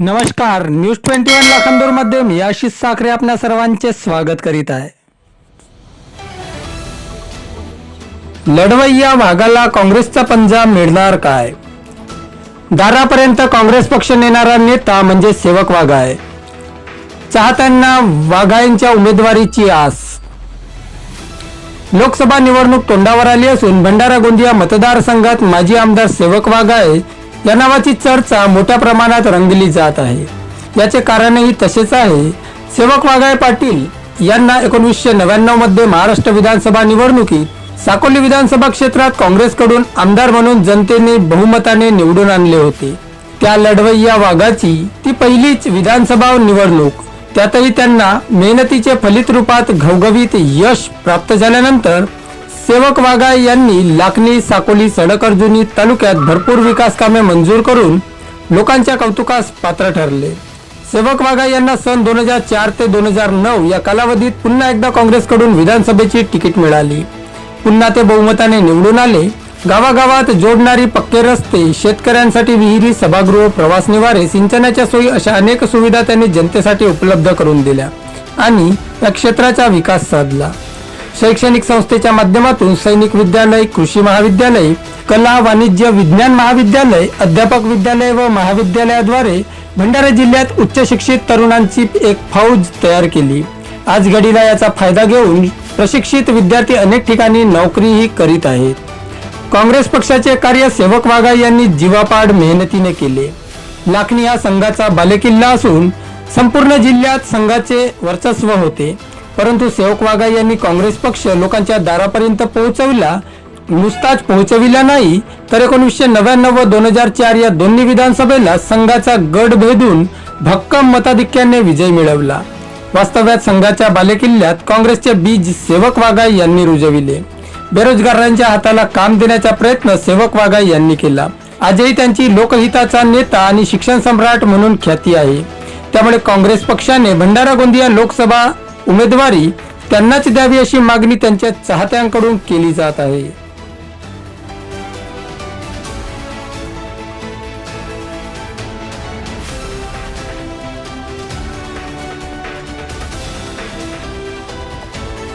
नमस्कार news twenty one लाखांदूरमध्ये मी आशिष साखरे आपल्या सर्वांचे स्वागत करीत आहे. लढवय्या भागाला काँग्रेसचा पंजा मिळणार काय? दारापर्यंत काँग्रेस पक्ष नेणारा नेता म्हणजे सेवक वाघ आहे चाहत्यांना वाघायांच्या उमेदवारीची आस. लोकसभा निवडणूक तोंडावर आली असून भंडारा गोंदिया मतदारसंघात माजी आमदार सेवक वाघाळे या नावाची चर्चा मोठ्या प्रमाणात रंगली जात आहे. याचे कारणही तसेच आहे. सेवक वाघाळे पाटील यांना एकोणीसशे नव्याण्णवमध्ये महाराष्ट्र विधानसभा निवडणुकीत साकोली विधानसभा क्षेत्रात काँग्रेसकडून आमदार म्हणून जनतेने बहुमताने निवडून आणले होते. त्या लढवय्या वाघाची ती पहिलीच विधानसभा निवडणूक. त्यातही त्यांना मेहनतीचे फलित रूपात घवघवीत यश प्राप्त झाल्यानंतर सेवक वाघा यांनी लाखनी साकोली सडक अर्जुनी तालुक्यात भरपूर विकास कामे मंजूर करून लोकांच्या कौतुकास पात्र ठरले. सेवक वाघा यांना सन दोन हजार चार ते दोन हजार नऊ या कालावधीत पुन्हा एकदा काँग्रेसकडून विधानसभेची तिकीट मिळाली. पुन्हा ते बहुमताने निवडून आले. गावागावात जोडणारी पक्के रस्ते शेतकऱ्यांसाठी विहिरी सभागृह प्रवास निवारे सिंचनाच्या सोयी अशा अनेक सुविधा त्यांनी जनतेसाठी उपलब्ध करून दिल्या आणि या क्षेत्राचा विकास साधला. शैक्षणिक संस्थेच्या माध्यमातून सैनिक विद्यालय कृषी महाविद्यालय कला वाणिज्य विज्ञान महाविद्यालय अध्यापक विद्यालय व महाविद्यालयाद्वारे भंडारा जिल्ह्यात उच्च शिक्षित तरुणांची एक फौज तयार केली. आज घडीला याचा फायदा घेऊन प्रशिक्षित विद्यार्थी अनेक ठिकाणी नोकरीही करीत आहेत. काँग्रेस पक्षाचे कार्य सेवक वाघा यांनी जीवापाड मेहनतीने केले. लाखणी हा संघाचा बालेकिल्ला असून संपूर्ण जिल्ह्यात संघाचे वर्चस्व होते. परंतु सेवक वाघा यांनी काँग्रेस पक्ष लोकांच्या दारापर्यंत पोहोचविला नुसताच पोहोचविला नाही तर एकोणीसशे नव्याण्णव व दोन हजार चार या दोन्ही विधानसभेला संघाचा गड भेदून भक्कम मताधिक्याने विजय मिळवला. वास्तव्यात संघाच्या बालेकिल्ल्यात काँग्रेसचे बीज सेवक वाघाई यांनी रुजविले. बेरोजगारांच्या हाताला काम देण्याचा प्रयत्न सेवक वाघाई यांनी केला. आजही त्यांची लोकहिताचा नेता आणि शिक्षण सम्राट म्हणून ख्याती आहे. त्यामुळे काँग्रेस पक्षाने भंडारा गोंदिया लोकसभा उमेदवारी त्यांनाच द्यावी अशी मागणी त्यांच्या चाहत्यांकडून केली जात आहे.